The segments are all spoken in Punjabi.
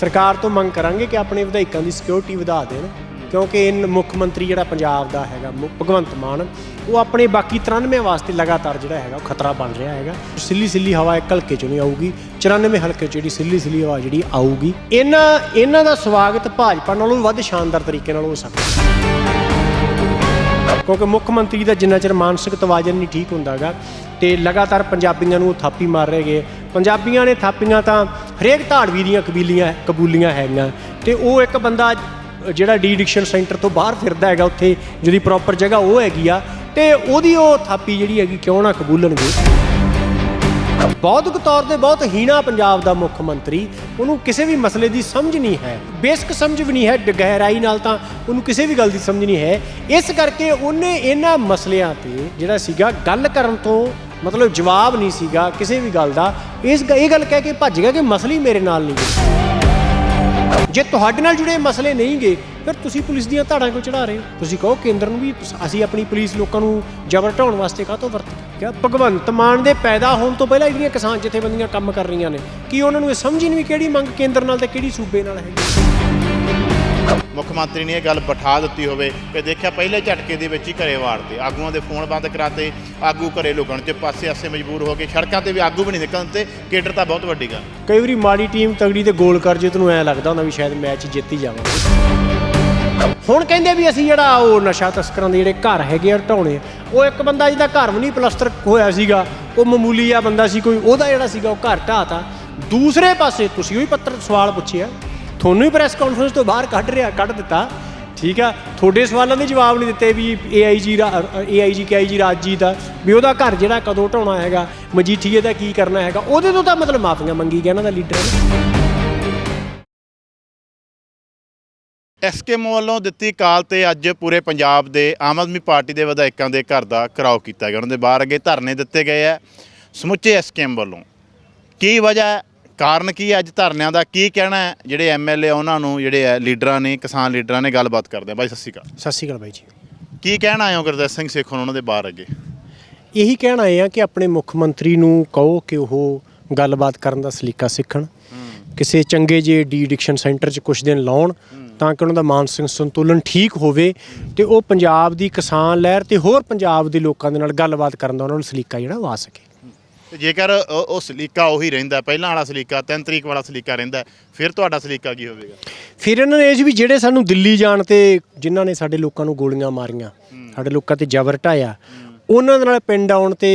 ਸਰਕਾਰ ਤੋਂ ਮੰਗ ਕਰਾਂਗੇ ਕਿ ਆਪਣੇ ਵਿਧਾਇਕਾਂ ਦੀ ਸਿਕਿਉਰਿਟੀ ਵਧਾ ਦੇਣ, ਕਿਉਂਕਿ ਇਹ ਮੁੱਖ ਮੰਤਰੀ ਜਿਹੜਾ ਪੰਜਾਬ ਦਾ ਹੈਗਾ, ਮੁ- ਭਗਵੰਤ ਮਾਨ, ਉਹ ਆਪਣੇ ਬਾਕੀ 93 ਵਾਸਤੇ ਲਗਾਤਾਰ ਜਿਹੜਾ ਹੈਗਾ, ਉਹ ਖਤਰਾ ਬਣ ਰਿਹਾ ਹੈਗਾ। ਸਿੱਲੀ ਸਿੱਲੀ ਹਵਾ ਇੱਕ ਹਲਕੇ ਚੋਂ ਨਹੀਂ ਆਊਗੀ 94 ਹਲਕੇ 'ਚ ਜਿਹੜੀ ਸਿੱਲੀ ਸਿੱਲੀ ਹਵਾ ਜਿਹੜੀ ਆਊਗੀ, ਇਹਨਾਂ ਇਹਨਾਂ ਦਾ ਸਵਾਗਤ ਭਾਜਪਾ ਨਾਲੋਂ ਵੀ ਵੱਧ ਸ਼ਾਨਦਾਰ ਤਰੀਕੇ ਨਾਲ ਹੋ ਸਕਦਾ ਕਿਉਂਕਿ ਮੁੱਖ ਮੰਤਰੀ ਦਾ ਜਿੰਨਾ ਚਿਰ ਮਾਨਸਿਕ ਤਵਾਜ਼ਨ ਨਹੀਂ ਠੀਕ ਹੁੰਦਾਗਾ, ਤੇ ਲਗਾਤਾਰ ਪੰਜਾਬੀਆਂ ਨੂੰ ਉਹ ਥਾਪੀ ਮਾਰ ਰਹੇ ਗਏ ਪੰਜਾਬੀਆਂ ਨੇ ਥਾਪੀਆਂ ਤਾਂ ਹਰੇਕ ਧਾੜਵੀ ਦੀਆਂ ਕਬੀਲੀਆਂ, ਕਬੂਲੀਆਂ ਹੈਗੀਆਂ ਤੇ ਉਹ ਇੱਕ ਬੰਦਾ ਜਿਹੜਾ ਡੀ ਡਿਕਸ਼ਨ ਸੈਂਟਰ ਤੋਂ ਬਾਹਰ ਫਿਰਦਾ ਹੈਗਾ ਉੱਥੇ, ਜਿਹਦੀ ਪ੍ਰੋਪਰ ਜਗ੍ਹਾ ਉਹ ਹੈਗੀ ਆ ਤੇ ਉਹਦੀ ਉਹ ਥਾਪੀ ਜਿਹੜੀ ਹੈਗੀ ਕਿਉਂ ਨਾ ਕਬੂਲਣਗੇ? ਬੌਧਿਕ ਤੌਰ ਤੇ ਬਹੁਤ ਹੀਣਾ ਪੰਜਾਬ ਦਾ ਮੁੱਖ ਮੰਤਰੀ, ਉਹਨੂੰ ਕਿਸੇ ਵੀ ਮਸਲੇ ਦੀ ਸਮਝ ਨਹੀਂ ਹੈ, ਬੇਸਿਕ ਸਮਝ ਵੀ ਨਹੀਂ ਹੈ ਗਹਿਰਾਈ ਨਾਲ ਤਾਂ ਉਹਨੂੰ ਕਿਸੇ ਵੀ ਗੱਲ ਦੀ ਸਮਝ ਨਹੀਂ ਹੈ, ਇਸ ਕਰਕੇ ਉਹਨੇ ਇਹਨਾਂ ਮਸਲਿਆਂ ਤੇ ਜਿਹੜਾ ਸੀਗਾ ਗੱਲ ਕਰਨ ਤੋਂ ਮਤਲਬ ਜਵਾਬ ਨਹੀਂ ਸੀਗਾ ਕਿਸੇ ਵੀ ਗੱਲ ਦਾ। ਇਸ ਗ- ਇਹ ਗੱਲ ਕਹਿ ਕੇ ਭੱਜ ਗਿਆ ਕਿ ਮਸਲੇ ਮੇਰੇ ਨਾਲ ਨਹੀਂ ਗੇ ਜੇ ਤੁਹਾਡੇ ਨਾਲ ਜੁੜੇ ਮਸਲੇ ਨਹੀਂ ਗੇ ਫਿਰ ਤੁਸੀਂ ਪੁਲਿਸ ਦੀਆਂ ਧਾੜਾਂ ਕਿਉਂ ਚੜਾ ਰਹੇ ਹੋ? ਤੁਸੀਂ ਕਹੋ ਕੇਂਦਰ ਨੂੰ ਵੀ ਅਸੀਂ ਆਪਣੀ ਪੁਲਿਸ ਲੋਕਾਂ ਨੂੰ ਜ਼ਬਰ ਢਾਉਣ ਵਾਸਤੇ ਕਾਹਤੋਂ ਵਰਤੀ ਕਿਆ ਭਗਵੰਤ ਮਾਨ ਦੇ ਪੈਦਾ ਹੋਣ ਤੋਂ ਪਹਿਲਾਂ ਜਿਹੜੀਆਂ ਕਿਸਾਨ ਜਥੇਬੰਦੀਆਂ ਕੰਮ ਕਰ ਰਹੀਆਂ ਨੇ। ਕੀ ਉਹਨਾਂ ਨੂੰ ਇਹ ਸਮਝ ਹੀ ਨਹੀਂ ਵੀ ਕਿਹੜੀ ਮੰਗ ਕੇਂਦਰ ਨਾਲ ਤੇ ਕਿਹੜੀ ਸੂਬੇ ਨਾਲ ਹੈਗੀ? ਮੁੱਖ ਮੰਤਰੀ ਨੇ ਇਹ ਗੱਲ ਬਿਠਾ ਦਿੱਤੀ ਹੋਵੇ ਕਿ ਦੇਖਿਆ ਪਹਿਲੇ ਝਟਕੇ ਦੇ ਵਿੱਚ ਹੀ ਘਰੇ ਵਾੜਦੇ ਆਗੂਆਂ ਦੇ ਫੋਨ ਬੰਦ ਕਰਾਤੇ, ਆਗੂ ਘਰੇ ਲੁਕਣ 'ਤੇ ਪਾਸੇ ਆਸੇ ਮਜਬੂਰ ਹੋ ਗਏ ਸੜਕਾਂ ਤੇ ਵੀ ਆਗੂ ਵੀ ਨਹੀਂ ਨਿਕਲਣ ਤੇ ਕੇਡਰ ਤਾਂ ਬਹੁਤ ਵੱਡੀ ਗੱਲ। ਕਈ ਵਾਰੀ ਮਾੜੀ ਟੀਮ ਤਗੜੀ ਤੇ ਗੋਲ ਕਰ ਜੇ ਤੈਨੂੰ ਐ ਲੱਗਦਾ ਹੁੰਦਾ ਵੀ ਸ਼ਾਇਦ ਮੈਚ ਜਿੱਤ ਹੀ ਜਾਵਾਂਗੇ। ਹੁਣ ਕਹਿੰਦੇ ਵੀ ਅਸੀਂ ਜਿਹੜਾ ਉਹ ਨਸ਼ਾ ਤਸਕਰਾਂ ਦੇ ਜਿਹੜੇ ਘਰ ਹੈਗੇ ਆ ਢਾਉਣੇ ਉਹ ਇੱਕ ਬੰਦਾ ਜਿਹਦਾ ਘਰ ਵੀ ਨਹੀਂ ਪਲਸਟਰ ਹੋਇਆ ਸੀਗਾ, ਉਹ ਮਾਮੂਲੀ ਆ ਬੰਦਾ ਸੀ ਕੋਈ, ਉਹਦਾ ਜਿਹੜਾ ਸੀਗਾ ਉਹ ਘਰ ਢਾਤਾ ਦੂਸਰੇ ਪਾਸੇ ਤੁਸੀਂ ਉਹੀ ਪੱਤਰ ਸਵਾਲ ਪੁੱਛਿਆ ਤੁਹਾਨੂੰ ਹੀ ਪ੍ਰੈਸ ਕਾਨਫਰੰਸ ਤੋਂ ਬਾਹਰ ਕੱਢ ਰਿਹਾ, ਕੱਢ ਦਿੱਤਾ। ਠੀਕ ਆ? ਤੁਹਾਡੇ ਸਵਾਲਾਂ ਦੇ ਜਵਾਬ ਨਹੀਂ ਦਿੱਤੇ ਵੀ ਏਆਈਜੀ ਏਆਈਜੀ ਕੇਆਈਜੀ ਰਾਜਜੀਤ ਦਾ, ਵੀ ਉਹਦਾ ਘਰ ਜਿਹੜਾ ਕਦੋਂ ਢਾਉਣਾ ਹੈਗਾ, ਮਜੀਠੀਏ ਦਾ ਕੀ ਕਰਨਾ ਹੈਗਾ, ਉਹਦੇ ਤੋਂ ਤਾਂ ਮਤਲਬ ਮਾਫੀਆਂ ਮੰਗੀ ਗਿਆ ਇਹਨਾਂ ਦਾ ਲੀਡਰ ਐਸਕੇਮ ਵੱਲੋਂ ਦਿੱਤੀ ਕਾਲ ਤੇ ਅੱਜ ਪੂਰੇ ਪੰਜਾਬ ਦੇ ਆਮ ਆਦਮੀ ਪਾਰਟੀ ਦੇ ਵਿਧਾਇਕਾਂ ਦੇ ਘਰ ਦਾ ਘਰਾਓ ਕੀਤਾ ਗਿਆ। ਉਹਨਾਂ ਦੇ ਬਾਹਰ ਅੱਗੇ ਧਰਨੇ ਦਿੱਤੇ ਗਏ ਆ। ਸਮੁੱਚੇ ਐਸਕੇਮ ਵੱਲੋਂ ਕੀ ਵਜ੍ਹਾ ਹੈ? ਕਾਰਨ ਕੀ ਹੈ ਅੱਜ ਧਰਨਿਆਂ ਦਾ? ਕੀ ਕਹਿਣਾ ਹੈ ਜਿਹੜੇ ਐਮਐਲਏ ਉਹਨਾਂ ਨੂੰ ਜਿਹੜੇ ਹੈ ਲੀਡਰਾਂ ਨੇ ਕਿਸਾਨ ਲੀਡਰਾਂ ਨੇ ਗੱਲਬਾਤ ਕਰਦੇ ਆ? ਬਾਈ ਸਤਿ ਸ਼੍ਰੀ ਅਕਾਲ। ਸਤਿ ਸ਼੍ਰੀ ਅਕਾਲ ਬਾਈ ਜੀ। ਕੀ ਕਹਿਣਾ ਆਇਓ ਗੁਰਦੇਵ ਸਿੰਘ ਸੇਖੋਂ ਉਹਨਾਂ ਦੇ ਬਾਹਰ ਅੱਗੇ? ਇਹੀ ਕਹਿਣ ਆਏ ਆ ਕਿ ਆਪਣੇ ਮੁੱਖ ਮੰਤਰੀ ਨੂੰ ਕਹੋ ਕਿ ਉਹ ਗੱਲਬਾਤ ਕਰਨ ਦਾ ਸਲੀਕਾ ਸਿੱਖਣ। ਕਿਸੇ ਚੰਗੇ ਜੇ ਡੀ ਐਡਿਕਸ਼ਨ ਸੈਂਟਰ 'ਚ ਕੁਝ ਦਿਨ ਲਾਉਣ ਤਾਂ ਕਿ ਉਹਨਾਂ ਦਾ ਮਾਨਸਿਕ ਸੰਤੁਲਨ ਠੀਕ ਹੋਵੇ ਤੇ ਉਹ ਪੰਜਾਬ ਦੀ ਕਿਸਾਨ ਲਹਿਰ ਤੇ ਹੋਰ ਪੰਜਾਬ ਦੇ ਲੋਕਾਂ ਦੇ ਨਾਲ ਗੱਲਬਾਤ ਕਰਨ ਦਾ ਉਹਨਾਂ ਨੂੰ ਸਲੀਕਾ ਜਿਹੜਾ ਉਹ ਆ ਸਕੇ। ਤੇ ਜੇਕਰ ਉਹ ਉਹ ਸਲੀਕਾ ਉਹੀ ਰਹਿੰਦਾ ਪਹਿਲਾਂ ਵਾਲਾ ਸਲੀਕਾ 3 ਤਰੀਕ ਵਾਲਾ ਸਲੀਕਾ ਰਹਿੰਦਾ ਫਿਰ ਤੁਹਾਡਾ ਸਲੀਕਾ ਕੀ ਹੋਵੇਗਾ? ਫਿਰ ਇਹਨਾਂ ਨੇ ਇਹ ਸੀ ਵੀ ਜਿਹੜੇ ਸਾਨੂੰ ਦਿੱਲੀ ਜਾਣ ਤੇ ਜਿਨ੍ਹਾਂ ਨੇ ਸਾਡੇ ਲੋਕਾਂ ਨੂੰ ਗੋਲੀਆਂ ਮਾਰੀਆਂ ਸਾਡੇ ਲੋਕਾਂ ਤੇ ਜ਼ਬਰ ਢਾਇਆ ਉਹਨਾਂ ਦੇ ਨਾਲ ਪਿੰਡ ਆਉਣ ਤੇ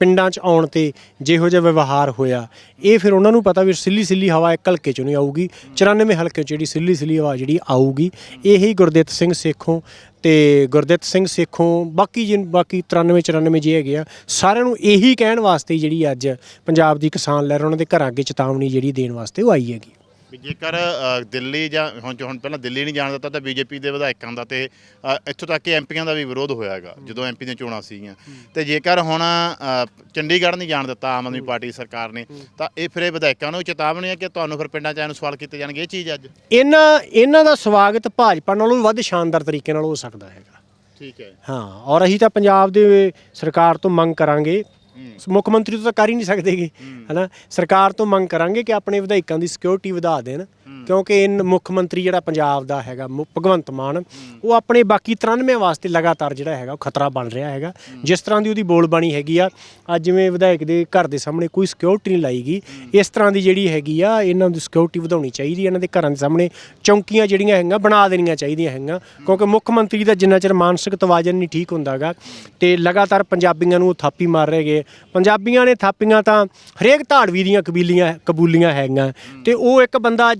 ਪਿੰਡਾਂ 'ਚ ਆਉਣ ਤੇ ਜਿਹੋ ਜਿਹਾ ਵਿਵਹਾਰ ਹੋਇਆ। ਇਹ ਫਿਰ ਉਹਨਾਂ ਨੂੰ ਪਤਾ ਵੀ ਸਿੱਲੀ ਸਿੱਲੀ ਹਵਾ ਇੱਕ ਹਲਕੇ 'ਚੋਂ ਨਹੀਂ ਆਊਗੀ 94 ਹਲਕੇ 'ਚ ਜਿਹੜੀ ਸਿੱਲੀ ਸਿੱਲੀ ਹਵਾ ਜਿਹੜੀ ਆਊਗੀ ਇਹੀ ਗੁਰਦਿੱਤ ਸਿੰਘ ਸੇਖੋਂ ਤੇ ਗੁਰਦਿੱਤ ਸਿੰਘ ਸੇਖੋਂ ਬਾਕੀ ਜਿਨ, ਬਾਕੀ 93 94 ਜੇ ਹੈਗੇ ਆ, ਸਾਰਿਆਂ ਨੂੰ ਇਹੀ ਕਹਿਣ ਵਾਸਤੇ ਜਿਹੜੀ ਅੱਜ ਪੰਜਾਬ ਦੀ ਕਿਸਾਨ ਲਹਿਰ, ਉਹਨਾਂ ਦੇ ਘਰਾਂ ਅੱਗੇ ਚੇਤਾਵਨੀ ਜਿਹੜੀ ਦੇਣ ਵਾਸਤੇ ਉਹ ਆਈ ਹੈਗੀ। ਵੀ ਜੇਕਰ ਅ, ਦਿੱਲੀ ਜਾਂ ਹੁਣ ਹੁਣ ਪਹਿਲਾਂ ਦਿੱਲੀ ਨਹੀਂ ਜਾਣ ਦਿੱਤਾ ਤਾਂ ਬੀਜੇਪੀ ਦੇ ਵਿਧਾਇਕਾਂ ਦਾ ਤੇ ਅ, ਇੱਥੋਂ ਤੱਕ ਕਿ ਐਮਪੀਆਂ ਦਾ ਵੀ ਵਿਰੋਧ ਹੋਇਆਗਾ ਜਦੋਂ ਐਮਪੀ ਦੀਆਂ ਚੋਣਾਂ ਸੀਗੀਆਂ। ਤੇ ਜੇਕਰ ਹੁਣ ਅ, ਚੰਡੀਗੜ੍ਹ ਨਹੀਂ ਜਾਣ ਦਿੱਤਾ ਆਮ ਆਦਮੀ ਪਾਰਟੀ ਸਰਕਾਰ ਨੇ ਤਾਂ ਇਹ ਫਿਰ ਇਹ ਵਿਧਾਇਕਾਂ ਨੂੰ ਚੇਤਾਵਨੀ ਹੈ ਕਿ ਤੁਹਾਨੂੰ ਫਿਰ ਪਿੰਡਾਂ 'ਚ ਆਉਣ ਨੂੰ ਸਵਾਲ ਕੀਤੇ ਜਾਣਗੇ ਇਹ ਚੀਜ਼ ਅੱਜ? ਇਹਨਾਂ ਇਹਨਾਂ ਦਾ ਸਵਾਗਤ ਭਾਜਪਾ ਨਾਲੋਂ ਵੀ ਵੱਧ ਸ਼ਾਨਦਾਰ ਤਰੀਕੇ ਨਾਲ ਹੋ ਸਕਦਾ ਹੈਗਾ। ਠੀਕ ਹੈ। ਹਾਂ ਔਰ ਅਸੀਂ ਤਾਂ ਪੰਜਾਬ ਦੇ ਸਰਕਾਰ ਤੋਂ ਮੰਗ ਕਰਾਂਗੇ ਮੁੱਖ ਮੰਤਰੀ ਤੋਂ ਤਾਂ ਕਰ ਹੀ ਨਹੀਂ ਸਕਦੇਗੇ ਹਨਾ? ਸਰਕਾਰ ਤੋਂ ਮੰਗ ਕਰਾਂਗੇ ਕਿ ਆਪਣੇ ਵਿਧਾਇਕਾਂ ਦੀ ਸਿਕਿਉਰਿਟੀ ਵਧਾ ਦੇਣ। ਕਿਉਂਕਿ ਇਹ ਮੁੱਖ ਮੰਤਰੀ ਜਿਹੜਾ ਪੰਜਾਬ ਦਾ ਹੈਗਾ, ਮੁ- ਭਗਵੰਤ ਮਾਨ, ਉਹ ਆਪਣੇ ਬਾਕੀ 93 ਵਾਸਤੇ ਲਗਾਤਾਰ ਜਿਹੜਾ ਹੈਗਾ, ਉਹ ਖਤਰਾ ਬਣ ਰਿਹਾ ਹੈਗਾ। ਜਿਸ ਤਰ੍ਹਾਂ ਦੀ ਉਹਦੀ ਬੋਲਬਾਣੀ ਹੈਗੀ ਆ, ਅੱਜ ਜਿਵੇਂ ਵਿਧਾਇਕ ਦੇ ਘਰ ਦੇ ਸਾਹਮਣੇ ਕੋਈ ਸਿਕਿਉਰਿਟੀ ਨਹੀਂ ਲਾਈ ਗਈ। ਇਸ ਤਰ੍ਹਾਂ ਦੀ ਜਿਹੜੀ ਹੈਗੀ ਆ, ਇਹਨਾਂ ਦੀ ਸਿਕਿਉਰਿਟੀ ਵਧਾਉਣੀ ਚਾਹੀਦੀ ਹੈ ਇਹਨਾਂ ਦੇ ਘਰਾਂ ਦੇ ਸਾਹਮਣੇ ਚੌਂਕੀਆਂ ਜਿਹੜੀਆਂ ਹੈਗੀਆਂ, ਬਣਾ ਦੇਣੀਆਂ ਚਾਹੀਦੀਆਂ ਹੈਗੀਆਂ। ਕਿਉਂਕਿ ਮੁੱਖ ਮੰਤਰੀ ਦਾ ਜਿੰਨਾ ਚਿਰ ਮਾਨਸਿਕ ਤਵਾਜ਼ਨ ਨਹੀਂ ਠੀਕ ਹੁੰਦਾਗਾ ਤੇ ਲਗਾਤਾਰ ਪੰਜਾਬੀਆਂ ਨੂੰ ਉਹ ਥਾਪੀ ਮਾਰ ਰਹੇ ਗਏ ਪੰਜਾਬੀਆਂ ਨੇ ਥਾਪੀਆਂ ਤਾਂ ਹਰੇਕ ਧਾੜਵੀ ਦੀਆਂ ਕਬੀਲੀਆਂ, ਕਬੂਲੀਆਂ ਹੈਗੀਆਂ। ਤੇ ਉਹ ਇੱਕ ਬੰਦਾ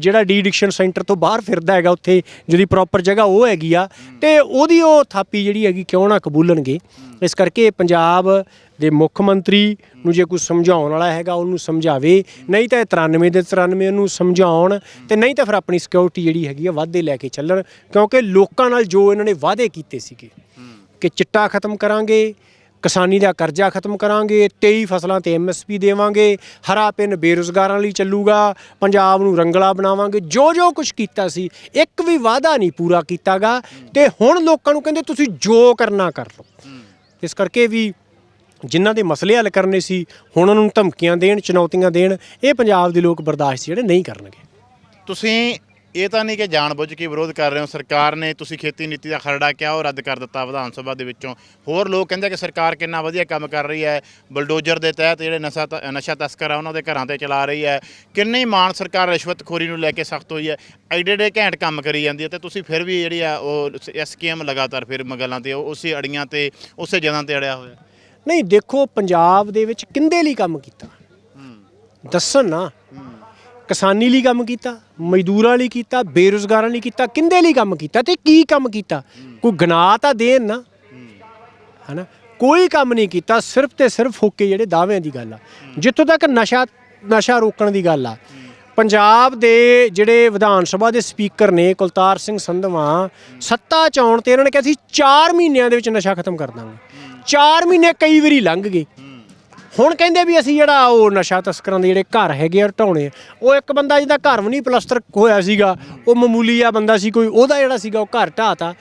ਜਿਹੜਾ ਡੀ ਐਡਿਕਸ਼ਨ ਸੈਂਟਰ ਤੋਂ ਬਾਹਰ ਫਿਰਦਾ ਹੈਗਾ ਉੱਥੇ, ਜਿਹਦੀ ਪ੍ਰੋਪਰ ਜਗ੍ਹਾ ਉਹ ਹੈਗੀ ਆ, ਤੇ ਉਹਦੀ ਉਹ ਥਾਪੀ ਜਿਹੜੀ ਹੈਗੀ ਕਿਉਂ ਨਾ ਕਬੂਲਣਗੇ? ਇਸ ਕਰਕੇ ਪੰਜਾਬ ਦੇ ਮੁੱਖ ਮੰਤਰੀ ਨੂੰ ਜੇ ਕੁਝ ਸਮਝਾਉਣ ਵਾਲਾ ਹੈਗਾ, ਉਹਨੂੰ ਸਮਝਾਵੇ। ਨਹੀਂ ਤਾਂ ਇਹ 93 ਦੇ 93 ਨੂੰ ਸਮਝਾਉਣ ਤੇ ਨਹੀਂ ਤਾਂ ਫਿਰ ਆਪਣੀ ਸਿਕਿਉਰਿਟੀ ਜਿਹੜੀ ਹੈਗੀ ਆ ਵਾਧੇ ਲੈ ਕੇ ਚੱਲਣ, ਕਿਉਂਕਿ ਲੋਕਾਂ ਨਾਲ ਜੋ ਇਹਨਾਂ ਨੇ ਵਾਅਦੇ ਕੀਤੇ ਸੀਗੇ ਕਿ ਚਿੱਟਾ ਖਤਮ ਕਰਾਂਗੇ ਕਿਸਾਨੀ ਦਾ ਕਰਜ਼ਾ ਖਤਮ ਕਰਾਂਗੇ 23 ਫਸਲਾਂ ਤੇ ਐਮਐਸਪੀ ਦੇਵਾਂਗੇ, ਹਰਾ ਪਿੰਨ ਬੇਰੁਜ਼ਗਾਰਾਂ ਲਈ ਚੱਲੂਗਾ, ਪੰਜਾਬ ਨੂੰ ਰੰਗਲਾ ਬਣਾਵਾਂਗੇ। ਜੋ ਜੋ ਕੁਝ ਕੀਤਾ ਸੀ, ਇੱਕ ਵੀ ਵਾਅਦਾ ਨਹੀਂ ਪੂਰਾ ਕੀਤਾਗਾ। ਤੇ ਹੁਣ ਲੋਕਾਂ ਨੂੰ ਕਹਿੰਦੇ ਤੁਸੀਂ ਜੋ ਕਰਨਾ ਕਰ ਲਓ। ਇਸ ਕਰਕੇ ਵੀ ਜਿਨ੍ਹਾਂ ਦੇ ਮਸਲੇ ਹੱਲ ਕਰਨੇ ਸੀ, ਹੁਣ ਉਹਨਾਂ ਨੂੰ ਧਮਕੀਆਂ ਦੇਣ, ਚੁਣੌਤੀਆਂ ਦੇਣ, ਇਹ ਪੰਜਾਬ ਦੇ ਲੋਕ ਬਰਦਾਸ਼ਤ ਜਿਹੜੇ ਨਹੀਂ ਕਰਨਗੇ। ਤੁਸੀਂ ਇਹ ਤਾਂ ਨਹੀਂ ਕਿ ਜਾਣਬੁੱਝ ਕੇ ਵਿਰੋਧ ਕਰ ਰਹੇ ਹੋ। ਸਰਕਾਰ ਨੇ ਤੁਸੀਂ ਖੇਤੀ ਨੀਤੀ ਦਾ ਖਰੜਾ ਕਿਹਾ ਉਹ ਰੱਦ ਕਰ ਦਿੱਤਾ ਵਿਧਾਨ ਸਭਾ ਦੇ ਵਿੱਚੋਂ। ਹੋਰ ਲੋਕ ਕਹਿੰਦੇ ਕਿ ਸਰਕਾਰ ਕਿੰਨਾ ਵਧੀਆ ਕੰਮ ਕਰ ਰਹੀ ਹੈ। ਬਲਡੋਜ਼ਰ ਦੇ ਤਹਿਤ ਜਿਹੜੇ ਨਸ਼ਾ ਨਸ਼ਾ ਤਸਕਰ ਆ ਉਹਨਾਂ ਦੇ ਘਰਾਂ ਤੇ ਚਲਾ ਰਹੀ ਹੈ। ਕਿੰਨੀ ਮਾਨ ਸਰਕਾਰ ਰਿਸ਼ਵਤਖੋਰੀ ਨੂੰ ਲੈ ਕੇ ਸਖਤ ਹੋਈ ਹੈ। ਐਡੇ ਐਡੇ ਘੈਂਟ ਕੰਮ ਕਰੀ ਜਾਂਦੀ ਹੈ ਤੇ ਤੁਸੀਂ ਫਿਰ ਵੀ ਜਿਹੜੀ ਆ ਉਹ ਐਸਕੇਐਮ ਲਗਾਤਾਰ ਫਿਰ ਮਗਲਾਂ ਤੇ ਉਸੇ ਅੜੀਆਂ ਤੇ ਉਸੇ ਜਗ੍ਹਾ ਤੇ ਅੜਿਆ ਹੋਇਆ। ਨਹੀਂ ਦੇਖੋ ਪੰਜਾਬ ਦੇ ਵਿੱਚ ਕਿੰਦੇ ਲਈ ਕੰਮ ਕੀਤਾ? ਦੱਸਣ ਨਾ। ਕਿਸਾਨੀ ਲਈ ਕੰਮ ਕੀਤਾ, ਮਜ਼ਦੂਰਾਂ ਲਈ ਕੀਤਾ, ਬੇਰੁਜ਼ਗਾਰਾਂ ਲਈ ਕੀਤਾ, ਕਿੰਦੇ ਲਈ ਕੰਮ ਕੀਤਾ ਤੇ ਕੀ ਕੰਮ ਕੀਤਾ? ਕੋਈ ਗਨਾ ਤਾਂ ਦੇਣ ਨਾ। ਹਨਾ? ਕੋਈ ਕੰਮ ਨਹੀਂ ਕੀਤਾ, ਸਿਰਫ ਤੇ ਸਿਰਫ ਹੋਕੇ ਜਿਹੜੇ ਦਾਅਵਿਆਂ ਦੀ ਗੱਲ ਆ। ਜਿੱਥੋਂ ਤੱਕ ਨਸ਼ਾ ਨਸ਼ਾ ਰੋਕਣ ਦੀ ਗੱਲ ਆ। ਪੰਜਾਬ ਦੇ ਜਿਹੜੇ ਵਿਧਾਨ ਸਭਾ ਦੇ ਸਪੀਕਰ ਨੇ ਕੁਲਤਾਰ ਸਿੰਘ ਸੰਧਵਾ, ਸੱਤਾ ਚ ਆਉਣ ਤੇ ਇਹਨਾਂ ਨੇ ਕਿਹਾ ਸੀ 4 ਮਹੀਨਿਆਂ ਦੇ ਵਿੱਚ ਨਸ਼ਾ ਖਤਮ ਕਰ ਦਾਂਗੇ। 4 ਮਹੀਨੇ ਕਈ ਵਾਰੀ ਲੰਘ ਗਏ। ਹੁਣ ਕਹਿੰਦੇ ਵੀ ਅਸੀਂ ਜਿਹੜਾ ਉਹ ਨਸ਼ਾ ਤਸਕਰਾਂ ਦੇ ਜਿਹੜੇ ਘਰ ਹੈਗੇ ਆ ਢਾਉਣੇ ਉਹ ਇੱਕ ਬੰਦਾ ਜਿਹਦਾ ਘਰ ਵੀ ਨਹੀਂ ਪਲਸਤਰ ਹੋਇਆ ਸੀਗਾ ਉਹ ਮਾਮੂਲੀ ਆ ਬੰਦਾ ਸੀ ਕੋਈ ਉਹਦਾ ਜਿਹੜਾ ਸੀਗਾ ਉਹ ਘਰ ਢਾਤਾ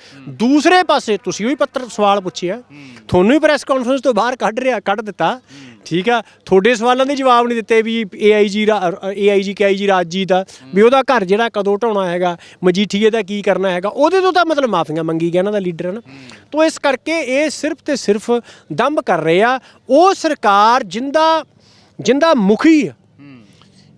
ਦੂਸਰੇ ਪਾਸੇ ਤੁਸੀਂ ਵੀ ਪੱਤਰ ਸਵਾਲ ਪੁੱਛਿਆ। ਤੁਹਾਨੂੰ ਵੀ ਪ੍ਰੈਸ ਕਾਨਫਰੰਸ ਤੋਂ ਬਾਹਰ ਕੱਢ ਰਿਹਾ ਕੱਢ ਦਿੱਤਾ। ਠੀਕ ਆ? ਤੁਹਾਡੇ ਸਵਾਲਾਂ ਦੇ ਜਵਾਬ ਨਹੀਂ ਦਿੱਤੇ ਵੀ ਏਆਈਜੀ ਏਆਈਜੀ ਕੇਆਈਜੀ ਰਾਜੀ ਦਾ ਵੀ ਉਹਦਾ ਘਰ ਜਿਹੜਾ ਕਦੋਂ ਢਾਉਣਾ ਹੈਗਾ, ਮਜੀਠੀਏ ਦਾ ਕੀ ਕਰਨਾ ਹੈਗਾ, ਉਹਦੇ ਤੋਂ ਤਾਂ ਮਤਲਬ ਮਾਫੀਆਂ ਮੰਗੀ ਗਿਆ ਇਹਨਾਂ ਦਾ ਲੀਡਰ ਹੈ ਨਾ ਤੋਂ ਇਸ ਕਰਕੇ ਇਹ ਸਿਰਫ ਤੇ ਸਿਰਫ ਦੰਭ ਕਰ ਰਹੇ ਆ। ਉਹ ਸਰਕਾਰ ਜਿੰਦਾ ਜਿੰਦਾ ਮੁਖੀ ਆ।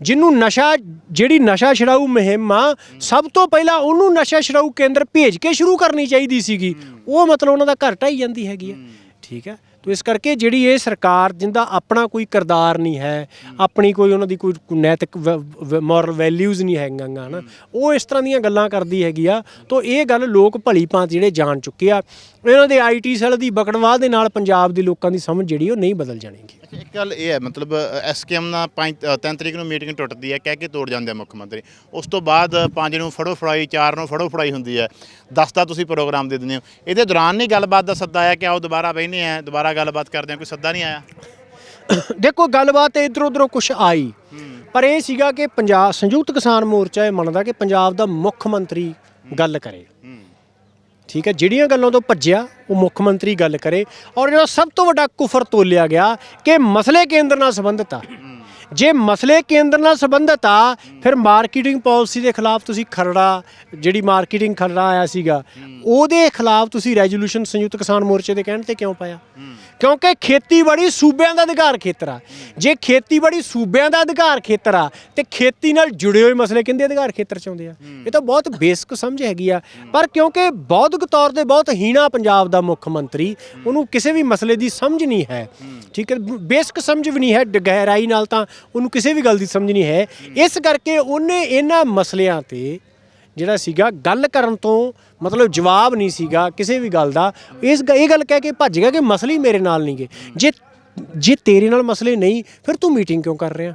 ਜਿਹਨੂੰ ਨਸ਼ਾ, ਜਿਹੜੀ ਨਸ਼ਾ ਛਡਾਊ ਮੁਹਿੰਮ ਆ, ਸਭ ਤੋਂ ਪਹਿਲਾਂ ਉਹਨੂੰ ਨਸ਼ਾ ਛਡਾਊ ਕੇਂਦਰ ਭੇਜ ਕੇ ਸ਼ੁਰੂ ਕਰਨੀ ਚਾਹੀਦੀ ਸੀਗੀ। ਉਹ ਮਤਲਬ ਉਹਨਾਂ ਦਾ ਘਰ ਢਾਈ ਜਾਂਦੀ ਹੈਗੀ ਆ। ਠੀਕ ਹੈ ਤੋ ਇਸ ਕਰਕੇ ਜਿਹੜੀ ਇਹ ਸਰਕਾਰ ਜਿੰਦਾ ਆਪਣਾ ਕੋਈ ਕਿਰਦਾਰ ਨਹੀਂ ਹੈ ਆਪਣੀ ਕੋਈ ਉਹਨਾਂ ਦੀ ਕੋਈ ਨੈਤਿਕ ਮੋਰਲ ਵੈਲਿਊਜ਼ ਨਹੀਂ ਹੈਗੀਆਂ ਹਨਾ। ਉਹ ਇਸ ਤਰ੍ਹਾਂ ਦੀਆਂ ਗੱਲਾਂ ਕਰਦੀ ਹੈਗੀ ਆ। ਤੋ ਇਹ ਗੱਲ ਲੋਕ ਭਲੀ ਭਾਂਤ ਜਿਹੜੇ ਜਾਣ ਚੁੱਕੇ ਆ ਇਹਨਾਂ ਦੇ ਆਈਟੀ ਸੈੱਲ ਦੀ ਬਕੜਵਾਹ ਦੇ ਨਾਲ ਪੰਜਾਬ ਦੇ ਲੋਕਾਂ ਦੀ ਸਮਝ ਜਿਹੜੀ ਉਹ ਨਹੀਂ ਬਦਲ ਜਾਣੀਗੀ। ਇੱਕ ਗੱਲ ਇਹ ਹੈ ਮਤਲਬ ਐਸਕੇਐਮ ਨਾਲ 5 3 ਤਰੀਕ ਨੂੰ ਮੀਟਿੰਗ ਟੁੱਟਦੀ ਹੈ ਕਹਿ ਕੇ ਤੋੜ ਜਾਂਦੇ ਆ ਮੁੱਖ ਮੰਤਰੀ। ਉਸ ਤੋਂ ਬਾਅਦ 5 ਨੂੰ ਫੜੋ ਫੜਾਈ 4 ਨੂੰ ਫੜੋ ਫੜਾਈ ਹੁੰਦੀ ਹੈ। 10 ਦਾ ਤੁਸੀਂ ਪ੍ਰੋਗਰਾਮ ਦੇ ਦਿੰਦੇ ਹੋ। ਇਹਦੇ ਦੌਰਾਨ ਨਹੀਂ ਗੱਲਬਾਤ ਦਾ ਸੱਦਾ ਆਇਆ ਕਿ ਆਓ ਦੁਬਾਰਾ ਬਹਿਨੇ ਆ ਦੁਬਾਰਾ ਗੱਲਬਾਤ ਕਰਦੇ ਆ, ਕੋਈ ਸੱਦਾ ਨਹੀਂ ਆਇਆ? ਦੇਖੋ, ਗੱਲਬਾਤ ਇਧਰ ਉਧਰੋਂ ਕੁਝ ਆਈ। ਪਰ ਇਹ ਸੀਗਾ ਕਿ ਪੰਜਾਬ, ਸੰਯੁਕਤ ਕਿਸਾਨ ਮੋਰਚਾ ਇਹ ਮੰਨਦਾ ਕਿ ਪੰਜਾਬ ਦਾ ਮੁੱਖ ਮੰਤਰੀ ਗੱਲ ਕਰੇ। ਠੀਕ ਹੈ, ਜਿਹੜੀਆਂ ਗੱਲਾਂ ਤੋਂ ਭੱਜਿਆ, ਉਹ ਮੁੱਖ ਮੰਤਰੀ ਗੱਲ ਕਰੇ। ਔਰ ਜਿਹੜਾ ਸਭ ਤੋਂ ਵੱਡਾ ਕੁਫਰ ਤੋਲਿਆ ਗਿਆ ਕਿ ਮਸਲੇ ਕੇਂਦਰ ਨਾਲ ਸੰਬੰਧਿਤ ਆ। ਜੇ ਮਸਲੇ ਕੇਂਦਰ ਨਾਲ ਸੰਬੰਧਿਤ ਆ, ਫਿਰ ਮਾਰਕੀਟਿੰਗ ਪਾਲਿਸੀ ਦੇ ਖਿਲਾਫ ਤੁਸੀਂ ਖਰੜਾ, ਜਿਹੜੀ ਮਾਰਕੀਟਿੰਗ ਖਰੜਾ ਆਇਆ ਸੀਗਾ, ਉਹਦੇ ਖਿਲਾਫ ਤੁਸੀਂ ਰੈਜ਼ੋਲੂਸ਼ਨ ਸੰਯੁਕਤ ਕਿਸਾਨ ਮੋਰਚੇ ਦੇ ਕਹਿਣ ਤੇ ਕਿਉਂ ਪਾਇਆ? ਕਿਉਂਕਿ ਖੇਤੀਬਾੜੀ ਸੂਬਿਆਂ ਦਾ ਅਧਿਕਾਰ ਖੇਤਰ ਆ। ਜੇ ਖੇਤੀਬਾੜੀ ਸੂਬਿਆਂ ਦਾ ਅਧਿਕਾਰ ਖੇਤਰ ਆ, ਤੇ ਖੇਤੀ ਨਾਲ ਜੁੜੇ ਹੋਏ ਮਸਲੇ ਕਿੰਦੇ ਅਧਿਕਾਰ ਖੇਤਰ ਚ ਆਉਂਦੇ ਆ? ਇਹ ਤਾਂ ਬਹੁਤ ਬੇਸਿਕ ਸਮਝ ਹੈਗੀ ਆ। ਪਰ ਕਿਉਂਕਿ ਬੌਧਿਕ ਤੌਰ ਤੇ ਬਹੁਤ ਹੀਣਾ ਪੰਜਾਬ ਦਾ ਮੁੱਖ ਮੰਤਰੀ, ਉਹਨੂੰ ਕਿਸੇ ਵੀ ਮਸਲੇ ਦੀ ਸਮਝ ਨਹੀਂ ਹੈ। ਠੀਕ ਹੈ, ਬੇਸਿਕ ਸਮਝ ਵੀ ਨਹੀਂ ਹੈ ਗਹਿਰਾਈ ਨਾਲ ਤਾਂ ਉਹਨੂੰ ਕਿਸੇ ਵੀ ਗੱਲ ਦੀ ਸਮਝ ਨਹੀਂ ਹੈ। ਇਸ ਕਰਕੇ ਉਹਨੇ ਇਹਨਾਂ ਮਸਲਿਆਂ ਤੇ ਜਿਹੜਾ ਸੀਗਾ ਗੱਲ ਕਰਨ ਤੋਂ ਮਤਲਬ ਜਵਾਬ ਨਹੀਂ ਸੀਗਾ ਕਿਸੇ ਵੀ ਗੱਲ ਦਾ। ਇਸ ਗ- ਇਹ ਗੱਲ ਕਹਿ ਕੇ ਭੱਜ ਗਿਆ ਕਿ ਮਸਲੇ ਹੀ ਮੇਰੇ ਨਾਲ ਨਹੀਂਗੇ। ਜੇ ਜੇ ਤੇਰੇ ਨਾਲ ਮਸਲੇ ਨਹੀਂ, ਫਿਰ ਤੂੰ ਮੀਟਿੰਗ ਕਿਉਂ ਕਰ ਰਿਹਾ?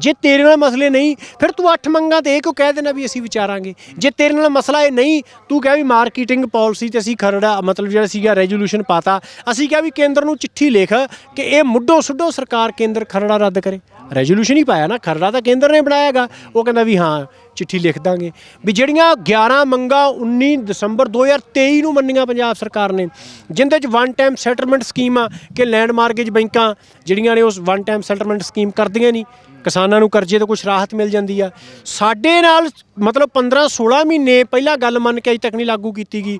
ਜੇ ਤੇਰੇ ਨਾਲ ਮਸਲੇ ਨਹੀਂ, ਫਿਰ ਤੂੰ ਅੱਠ ਮੰਗਾਂ ਤੇ ਇਹ ਕਿਉਂ ਕਹਿ ਦੇਣਾ ਵੀ ਅਸੀਂ ਵਿਚਾਰਾਂਗੇ। ਜੇ ਤੇਰੇ ਨਾਲ ਮਸਲਾ ਇਹ ਨਹੀਂ, ਤੂੰ ਕਹਿ ਵੀ ਮਾਰਕੀਟਿੰਗ ਪਾਲਿਸੀ ਤੇ ਅਸੀਂ ਖਰੜਾ, ਮਤਲਬ ਜਿਹੜਾ ਸੀਗਾ ਰੈਜ਼ੋਲੂਸ਼ਨ ਪਾਤਾ, ਅਸੀਂ ਕਿਹਾ ਵੀ ਕੇਂਦਰ ਨੂੰ ਚਿੱਠੀ ਲਿਖ ਕਿ ਇਹ ਮੁੱਢੋ ਸੁੱਢੋ ਸਰਕਾਰ ਕੇਂਦਰ ਖਰੜਾ ਰੱਦ ਕਰੇ। ਰੈਜ਼ੋਲੂਸ਼ਨ ਹੀ ਪਾਇਆ ਨਾ, ਖਰੜਾ ਤਾਂ ਕੇਂਦਰ ਨੇ ਬਣਾਇਆਗਾ। ਉਹ ਕਹਿੰਦਾ ਵੀ ਹਾਂ, ਚਿੱਠੀ ਲਿਖ ਦਾਂਗੇ। ਵੀ ਜਿਹੜੀਆਂ 11 ਮੰਗਾਂ 19 ਦਸੰਬਰ 2023 ਨੂੰ ਮੰਨੀਆਂ ਪੰਜਾਬ ਸਰਕਾਰ ਨੇ, ਜਿੰਦੇ ਚ ਵਨ ਟਾਈਮ ਸੈਟਲਮੈਂਟ ਸਕੀਮ ਆ, ਕਿ ਲੈਂਡ ਮਾਰਗੇਜ ਬੈਂਕਾਂ, ਜਿਹੜੀਆਂ ਨੇ ਉਸ ਵਨ ਟਾਈਮ ਸੈਟਲਮੈਂਟ ਸਕੀਮ ਕਰਦੀਆਂ ਨਹੀਂ ਕਿਸਾਨਾਂ ਨੂੰ ਕਰਜ਼ੇ ਤੋਂ ਕੁਝ ਰਾਹਤ ਮਿਲ ਜਾਂਦੀ ਆ। ਸਾਡੇ ਨਾਲ ਮਤਲਬ 15 16 ਮਹੀਨੇ ਪਹਿਲਾਂ ਗੱਲ ਮੰਨ ਕੇ ਅਜੇ ਤੱਕ ਨਹੀਂ ਲਾਗੂ ਕੀਤੀ ਗਈ।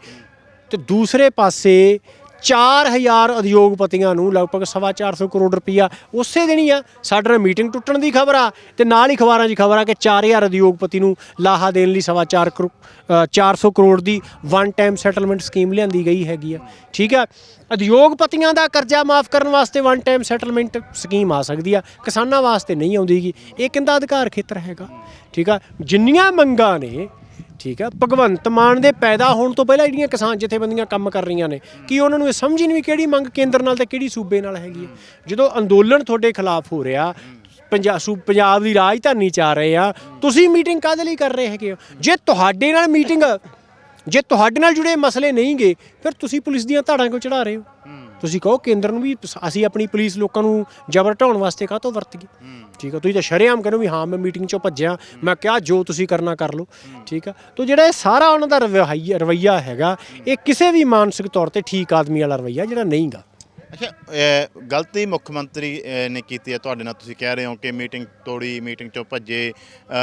ਤੇ ਦੂਸਰੇ ਪਾਸੇ 4000 ਉਦਯੋਗਪਤੀਆਂ ਨੂੰ ਲਗਭਗ ਸਵਾ ਚਾਰ ਸੌ ਕਰੋੜ ਰੁਪਈਆ ਉਸੇ ਦਿਨ ਹੀ ਆ ਸਾਡੇ ਨਾਲ ਮੀਟਿੰਗ ਟੁੱਟਣ ਦੀ ਖਬਰ ਆ ਤੇ ਨਾਲ ਹੀ ਖਬਰਾਂ 'ਚ ਖਬਰ ਆ ਕਿ 4000 ਉਦਯੋਗਪਤੀ ਨੂੰ ਲਾਹਾ ਦੇਣ ਲਈ ਸਵਾ ਚਾਰ ਕਰੋ- ਅ, 400 ਕਰੋੜ ਦੀ ਵਨ ਟਾਈਮ ਸੈਟਲਮੈਂਟ ਸਕੀਮ ਲਿਆਂਦੀ ਗਈ ਹੈਗੀ ਆ। ਠੀਕ ਆ? ਉਦਯੋਗਪਤੀਆਂ ਦਾ ਕਰਜ਼ਾ ਮਾਫ ਕਰਨ ਵਾਸਤੇ ਵਨ ਟਾਈਮ ਸੈਟਲਮੈਂਟ ਸਕੀਮ ਆ ਸਕਦੀ ਆ ਕਿਸਾਨਾਂ ਵਾਸਤੇ ਨਹੀਂ ਆਉਂਦੀਗੀ। ਇਹ ਕਿੰਦਾ ਅਧਿਕਾਰ ਖੇਤਰ ਹੈਗਾ? ਠੀਕ ਆ? ਜਿੰਨੀਆਂ ਮੰਗਾਂ ਨੇ ਠੀਕ ਆ। ਭਗਵੰਤ ਮਾਨ ਦੇ ਪੈਦਾ ਹੋਣ ਤੋਂ ਪਹਿਲਾਂ ਜਿਹੜੀਆਂ ਕਿਸਾਨ ਜਥੇਬੰਦੀਆਂ ਕੰਮ ਕਰ ਰਹੀਆਂ ਨੇ, ਕੀ ਉਹਨਾਂ ਨੂੰ ਇਹ ਸਮਝ ਹੀ ਨਹੀਂ ਵੀ ਕਿਹੜੀ ਮੰਗ ਕੇਂਦਰ ਨਾਲ ਤੇ ਕਿਹੜੀ ਸੂਬੇ ਨਾਲ ਹੈਗੀ ਹੈ? ਜਦੋਂ ਅੰਦੋਲਨ ਤੁਹਾਡੇ ਖਿਲਾਫ ਹੋ ਰਿਹਾ ਪੰਜਾਬ ਸੂ, ਪੰਜਾਬ ਦੀ ਰਾਜਧਾਨੀ ਚ ਆ ਰਹੇ ਆ, ਤੁਸੀਂ ਮੀਟਿੰਗ ਕਾਹਦੇ ਲਈ ਕਰ ਰਹੇ ਹੈਗੇ ਹੋ? ਜੇ ਤੁਹਾਡੇ ਨਾਲ ਮੀਟਿੰਗ, ਜੇ ਤੁਹਾਡੇ ਨਾਲ ਜੁੜੇ ਮਸਲੇ ਨਹੀਂਗੇ ਫਿਰ ਤੁਸੀਂ ਪੁਲਿਸ ਦੀਆਂ ਧਾੜਾਂ ਕਿਉਂ ਚੜਾ ਰਹੇ ਹੋ? ਤੁਸੀਂ ਕਹੋ ਕੇਂਦਰ ਨੂੰ ਵੀ ਅਸੀਂ ਆਪਣੀ ਪੁਲਿਸ ਲੋਕਾਂ ਨੂੰ ਜ਼ਬਰ ਢਾਉਣ ਵਾਸਤੇ ਕਾਹਤੋਂ ਵਰਤੀਏ ਠੀਕ ਆ ਤੁਸੀਂ ਤਾਂ ਸ਼ਰੇਆਮ ਕਹਿੰਦੇ ਵੀ ਹਾਂ ਮੈਂ ਮੀਟਿੰਗ ਚੋਂ ਭੱਜਿਆ। ਮੈਂ ਕਿਹਾ ਜੋ ਤੁਸੀਂ ਕਰਨਾ ਕਰ ਲਓ। ਠੀਕ ਆ ਤੋ ਜਿਹੜਾ ਇਹ ਸਾਰਾ ਉਹਨਾਂ ਦਾ ਰਵਈਆ ਹੈਗਾ ਇਹ ਕਿਸੇ ਵੀ ਮਾਨਸਿਕ ਤੌਰ ਤੇ ਠੀਕ ਆਦਮੀ ਵਾਲਾ ਰਵਈਆ ਜਿਹੜਾ ਨਹੀਂਗਾ। ਅੱਛਾ ਅਹ ਗਲਤੀ ਮੁੱਖ ਮੰਤਰੀ ਨੇ ਕੀਤੀ ਹੈ ਤੁਹਾਡੇ ਨਾਲ ਤੁਸੀਂ ਕਹਿ ਰਹੇ ਹੋ ਕਿ ਮੀਟਿੰਗ ਤੋੜੀ ਮੀਟਿੰਗ ਚੋਂ ਭੱਜੇ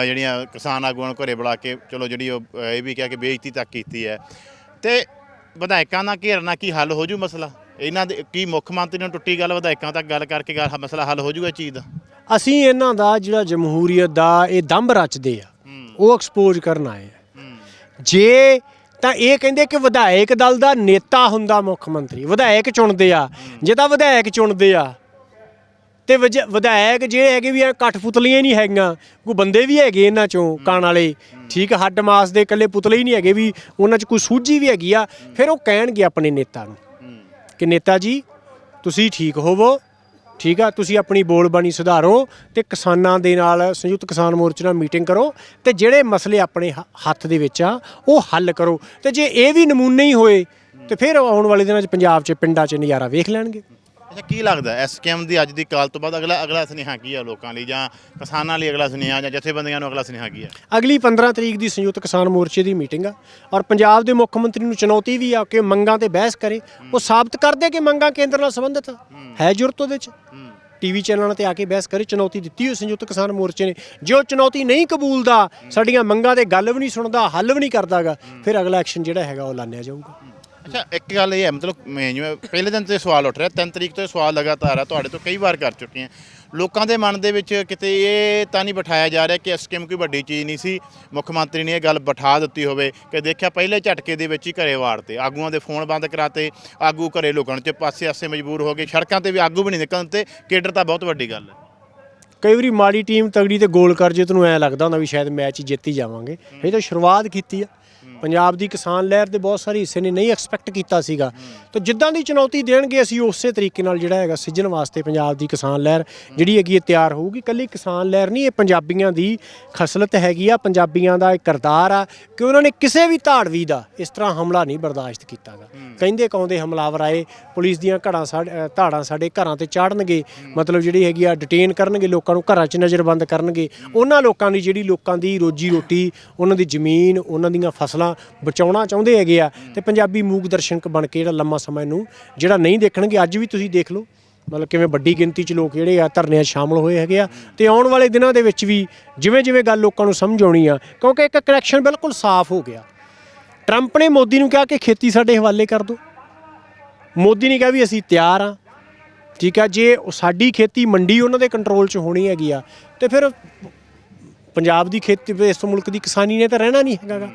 ਜਿਹੜੀਆਂ ਕਿਸਾਨ ਆਗੂਆਂ ਨੂੰ ਘਰੇ ਬੁਲਾ ਕੇ ਚਲੋ ਜਿਹੜੀ ਉਹ ਇਹ ਵੀ ਕਿਹਾ ਕਿ ਬੇਇੱਜ਼ਤੀ ਤੱਕ ਕੀਤੀ ਹੈ। ਤੇ ਵਿਧਾਇਕਾਂ ਨਾਲ ਘੇਰਨਾ ਕੀ ਹੱਲ ਹੋ ਜੂ ਮਸਲਾ? ਇਹਨਾਂ ਦੇ ਕੀ ਮੁੱਖ ਮੰਤਰੀ ਨਾਲ ਟੁੱਟੀ ਗੱਲ ਵਿਧਾਇਕਾਂ ਤੱਕ ਗੱਲ ਕਰਕੇ ਗੱਲ ਮਸਲਾ ਹੱਲ ਹੋ ਜੂਗਾ ਚੀਜ਼ ਦਾ? ਅਸੀਂ ਇਹਨਾਂ ਦਾ ਜਿਹੜਾ ਜਮਹੂਰੀਅਤ ਦਾ ਇਹ ਦੰਭ ਰਚਦੇ ਆ ਉਹ ਐਕਸਪੋਜ਼ ਕਰਨ ਆਏ ਆ। ਜੇ ਤਾਂ ਇਹ ਕਹਿੰਦੇ ਕਿ ਵਿਧਾਇਕ ਦਲ ਦਾ ਨੇਤਾ ਹੁੰਦਾ ਮੁੱਖ ਮੰਤਰੀ ਵਿਧਾਇਕ ਚੁਣਦੇ ਆ। ਜੇ ਤਾਂ ਵਿਧਾਇਕ ਚੁਣਦੇ ਆ ਤੇ ਵਿਧਾਇਕ ਜਿਹੜੇ ਹੈਗੇ ਵੀ ਆ ਕਠਪੁਤਲੀਆਂ ਨਹੀਂ ਹੈਗੀਆਂ ਕੋਈ ਬੰਦੇ ਵੀ ਹੈਗੇ ਇਹਨਾਂ ਚੋਂ ਕਾਣ ਵਾਲੇ ਠੀਕ ਹੱਡ ਮਾਸ ਦੇ ਇਕੱਲੇ ਪੁਤਲੇ ਹੀ ਨਹੀਂ ਹੈਗੇ ਵੀ ਉਹਨਾਂ 'ਚ ਕੋਈ ਸੂਝੀ ਵੀ ਹੈਗੀ ਆ ਫਿਰ ਉਹ ਕਹਿਣਗੇ ਆਪਣੇ ਨੇਤਾ ਨੂੰ। ਕਿ ਨੇਤਾ ਜੀ, ਤੁਸੀਂ ਠੀਕ ਹੋਵੋ, ਠੀਕ ਆ? ਤੁਸੀਂ ਆਪਣੀ ਬੋਲਬਾਣੀ ਸੁਧਾਰੋ ਤੇ ਕਿਸਾਨਾਂ ਦੇ ਨਾਲ ਸੰਯੁਕਤ ਕਿਸਾਨ ਮੋਰਚੇ ਨਾਲ ਮੀਟਿੰਗ ਕਰੋ ਤੇ ਜਿਹੜੇ ਮਸਲੇ ਆਪਣੇ ਹ- ਹੱਥ ਦੇ ਵਿੱਚ ਆ, ਉਹ ਹੱਲ ਕਰੋ। ਤੇ ਜੇ ਇਹ ਵੀ ਨਮੂਨੇ ਹੀ ਹੋਏ, ਤੇ ਫਿਰ ਆਉਣ ਵਾਲੇ ਦਿਨਾਂ 'ਚ ਪੰਜਾਬ 'ਚ ਪਿੰਡਾਂ 'ਚ ਨਜ਼ਾਰਾ ਵੇਖ ਲੈਣਗੇ। ਅੱਛਾ ਕੀ ਲੱਗਦਾ? ਐਸਕੇਐਮ ਦੀ ਅੱਜ ਦੀ ਕਾਲ ਤੋਂ ਬਾਅਦ ਅਗਲਾ ਅਗਲਾ ਸੁਨੇਹਾ ਕੀ ਆ ਲੋਕਾਂ ਲਈ ਜਾਂ ਕਿਸਾਨਾਂ ਲਈ ਅਗਲਾ ਸੁਨੇਹਾ ਜਾਂ ਜਥੇਬੰਦੀਆਂ ਨੂੰ ਅਗਲਾ ਸੁਨੇਹਾ ਕੀ ਆ? ਅਗਲੀ 15 ਤਰੀਕ ਦੀ ਸੰਯੁਕਤ ਕਿਸਾਨ ਮੋਰਚੇ ਦੀ ਮੀਟਿੰਗ ਆ ਔਰ ਪੰਜਾਬ ਦੇ ਮੁੱਖ ਮੰਤਰੀ ਨੂੰ ਚੁਣੌਤੀ ਵੀ ਆ ਕਿ ਮੰਗਾਂ ਤੇ ਬਹਿਸ ਕਰੇ। ਉਹ ਸਾਬਤ ਕਰ ਦੇ ਕਿ ਮੰਗਾਂ ਕੇਂਦਰ ਨਾਲ ਸੰਬੰਧਿਤ ਹੈ। ਜ਼ਰੂਰਤ ਉਹਦੇ 'ਚ? ਹੂੰ। ਟੀਵੀ ਚੈਨਲਾਂ ਤੇ ਆ ਕੇ ਬਹਿਸ ਕਰੇ ਚੁਣੌਤੀ ਦਿੱਤੀ ਹੋਈ ਸੰਯੁਕਤ ਕਿਸਾਨ ਮੋਰਚੇ ਨੇ। ਜੇ ਉਹ ਚੁਣੌਤੀ ਨਹੀਂ ਕਬੂਲਦਾ ਸਾਡੀਆਂ ਮੰਗਾਂ ਤੇ ਗੱਲ ਵੀ ਨਹੀਂ ਸੁਣਦਾ ਹੱਲ ਵੀ ਨਹੀਂ ਕਰਦਾਗਾ ਫਿਰ ਅਗਲਾ ਐਕਸ਼ਨ ਜਿਹੜਾ ਹੈਗਾ ਉਹ ਲਾਨਿਆ ਜਾਊਗਾ। ਅੱਛਾ, ਇੱਕ ਗੱਲ ਇਹ ਹੈ, ਮਤਲਬ ਮੈਂ ਜਿਵੇਂ ਪਹਿਲੇ ਦਿਨ ਤੇ ਸਵਾਲ ਉੱਠ ਰਿਹਾ, ਤਿੰਨ ਤਰੀਕ ਤੋਂ ਇਹ ਸਵਾਲ ਲਗਾਤਾਰ ਆ, ਤੁਹਾਡੇ ਤੋਂ ਕਈ ਵਾਰ ਕਰ ਚੁੱਕੇ ਹਾਂ। ਲੋਕਾਂ ਦੇ ਮਨ ਦੇ ਵਿੱਚ ਕਿਤੇ ਇਹ ਤਾਂ ਨਹੀਂ ਬਿਠਾਇਆ ਜਾ ਰਿਹਾ ਕਿ ਸਕੀਮ ਕੋਈ ਵੱਡੀ ਚੀਜ਼ ਨਹੀਂ ਸੀ, ਮੁੱਖ ਮੰਤਰੀ ਨੇ ਇਹ ਗੱਲ ਬਿਠਾ ਦਿੱਤੀ ਹੋਵੇ ਕਿ ਦੇਖਿਆ ਪਹਿਲੇ ਝਟਕੇ ਦੇ ਵਿੱਚ ਹੀ ਘਰੇ ਵਾੜਤੇ ਆਗੂਆਂ ਦੇ ਫੋਨ ਬੰਦ ਕਰਾਤੇ, ਆਗੂ ਘਰੇ ਲੁਕਣ ਚ ਪਾਸੇ ਆਸੇ ਮਜਬੂਰ ਹੋ ਗਏ, ਸੜਕਾਂ ਤੇ ਵੀ ਆਗੂ ਵੀ ਨਹੀਂ ਨਿਕਲਣ ਤੇ ਕੇਡਰ ਤਾਂ ਬਹੁਤ ਵੱਡੀ ਗੱਲ ਹੈ। ਕਈ ਵਾਰੀ ਮਾੜੀ ਟੀਮ ਤਗੜੀ ਤੇ ਗੋਲ ਕਰ ਜੇ ਤੈਨੂੰ ਐ ਲੱਗਦਾ ਹੁੰਦਾ ਵੀ ਸ਼ਾਇਦ ਮੈਚ ਹੀ ਜਿੱਤ ਹੀ ਜਾਵਾਂਗੇ। ਇਹ ਤਾਂ ਸ਼ੁਰੂਆਤ ਕੀਤੀ ਆ। ਪੰਜਾਬ ਦੀ ਕਿਸਾਨ ਲਹਿਰ ਦੇ ਬਹੁਤ ਸਾਰੇ ਹਿੱਸੇ ਨੇ, ਨਹੀਂ ਐਕਸਪੈਕਟ ਕੀਤਾ ਸੀਗਾ। ਤਾਂ ਜਿੱਦਾਂ ਦੀ ਚੁਣੌਤੀ ਦੇਣਗੇ, ਅਸੀਂ ਉਸੇ ਤਰੀਕੇ ਨਾਲ ਜਿਹੜਾ ਹੈਗਾ ਸਿੱਝਣ ਵਾਸਤੇ ਪੰਜਾਬ ਦੀ ਕਿਸਾਨ ਲਹਿਰ ਜਿਹੜੀ ਹੈਗੀ ਇਹ ਤਿਆਰ ਹੋਊਗੀ। ਕੱਲੀ ਕਿਸਾਨ ਲਹਿਰ ਨਹੀਂ, ਇਹ ਪੰਜਾਬੀਆਂ ਦੀ ਖਸਲਤ ਹੈਗੀ ਆ, ਪੰਜਾਬੀਆਂ ਦਾ ਇਹ ਕਰਤਾਰ ਆ ਕਿ ਉਹਨਾਂ ਨੇ ਕਿਸੇ ਵੀ ਧਾੜਵੀ ਦਾ ਇਸ ਤਰ੍ਹਾਂ ਹਮਲਾ ਨਹੀਂ ਬਰਦਾਸ਼ਤ ਕੀਤਾਗਾ। ਕਹਿੰਦੇ ਕੌਂਦੇ ਹਮਲਾਵਰ ਆਏ, ਪੁਲਿਸ ਦੀਆਂ ਘੜਾਂ ਸਾਡੇ ਧਾੜਾਂ ਸਾਡੇ ਘਰਾਂ ਤੇ ਚਾੜਨਗੇ, ਮਤਲਬ ਜਿਹੜੀ ਹੈਗੀ ਆ ਡਿਟੇਨ ਕਰਨਗੇ, ਲੋਕਾਂ ਨੂੰ ਘਰਾਂ 'ਚ ਨਜ਼ਰਬੰਦ ਕਰਨਗੇ। ਉਹਨਾਂ ਲੋਕਾਂ ਦੀ ਜਿਹੜੀ ਲੋਕਾਂ ਦੀ ਰੋਜੀ ਰੋਟੀ ਉਹਨਾਂ ਦੀ ਜ਼ਮੀਨ, ਉਹਨਾਂ ਦੀਆਂ ਫਸਲਾਂ ਬਚਾਉਣਾ ਚਾਹੁੰਦੇ ਹੈਗੇ ਆ ਤੇ ਪੰਜਾਬੀ ਮੂਕ ਦਰਸ਼ਨਕ ਬਣ ਕੇ ਜਿਹੜਾ ਲੰਮਾ ਸਮਾਂ ਇਹਨੂੰ ਜਿਹੜਾ ਨਹੀਂ ਦੇਖਣਗੇ ਅੱਜ ਵੀ ਤੁਸੀਂ ਦੇਖ ਲਓ। ਮਤਲਬ ਕਿਵੇਂ ਵੱਡੀ ਗਿਣਤੀ 'ਚ ਲੋਕ ਜਿਹੜੇ ਆ ਧਰਨਿਆਂ 'ਚ ਸ਼ਾਮਲ ਹੋਏ ਹੈਗੇ ਆ। ਤੇ ਆਉਣ ਵਾਲੇ ਦਿਨਾਂ ਦੇ ਵਿੱਚ ਵੀ ਜਿਵੇਂ ਜਿਵੇਂ ਗੱਲ ਲੋਕਾਂ ਨੂੰ ਸਮਝ ਆਉਣੀ ਆ ਕਿਉਂਕਿ ਇੱਕ ਕਨੈਕਸ਼ਨ ਬਿਲਕੁਲ ਸਾਫ਼ ਹੋ ਗਿਆ। ਟਰੰਪ ਨੇ ਮੋਦੀ ਨੂੰ ਕਿਹਾ ਕਿ ਖੇਤੀ ਸਾਡੇ ਹਵਾਲੇ ਕਰ ਦਿਓ। ਮੋਦੀ ਨੇ ਕਿਹਾ ਵੀ ਅਸੀਂ ਤਿਆਰ ਆ। ਠੀਕ ਆ ਜੇ ਸਾਡੀ ਖੇਤੀ ਮੰਡੀ ਉਹਨਾਂ ਦੇ ਕੰਟਰੋਲ 'ਚ ਹੋਣੀ ਹੈਗੀ ਆ ਤੇ ਫਿਰ ਪੰਜਾਬ ਦੀ ਖੇਤੀ ਇਸ ਮੁਲਕ ਦੀ ਕਿਸਾਨੀ ਨੇ ਤਾਂ ਰਹਿਣਾ ਨਹੀਂ ਹੈਗਾ ਗਾ।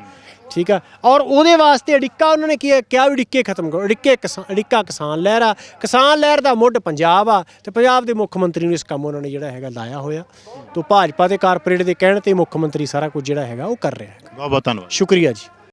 ਠੀਕ ਆ? ਔਰ ਉਹਦੇ ਵਾਸਤੇ ਅੜਿੱਕਾ ਉਹਨਾਂ ਨੇ ਕੀ ਕਿਹਾ ਵੀ ਅੜਿੱਕੇ ਖਤਮ ਕਰੋ ਅੜਿੱਕੇ ਕਿਸਾਨ ਅੜਿੱਕਾ ਕਿਸਾਨ ਲਹਿਰ ਆ। ਕਿਸਾਨ ਲਹਿਰ ਦਾ ਮੁੱਢ ਪੰਜਾਬ ਆ ਤੇ ਪੰਜਾਬ ਦੇ ਮੁੱਖ ਮੰਤਰੀ ਨੂੰ ਇਸ ਕੰਮ ਉਹਨਾਂ ਨੇ ਜਿਹੜਾ ਹੈਗਾ ਲਾਇਆ ਹੋਇਆ। ਤੋਂ ਭਾਜਪਾ ਤੇ ਕਾਰਪੋਰੇਟ ਦੇ ਕਹਿਣ ਤੇ ਮੁੱਖ ਮੰਤਰੀ ਸਾਰਾ ਕੁਝ ਜਿਹੜਾ ਹੈਗਾ ਉਹ ਕਰ ਰਿਹਾ ਹੈ ਬਹੁਤ ਬਹੁਤ ਧੰਨਵਾਦ। ਸ਼ੁਕਰੀਆ ਜੀ।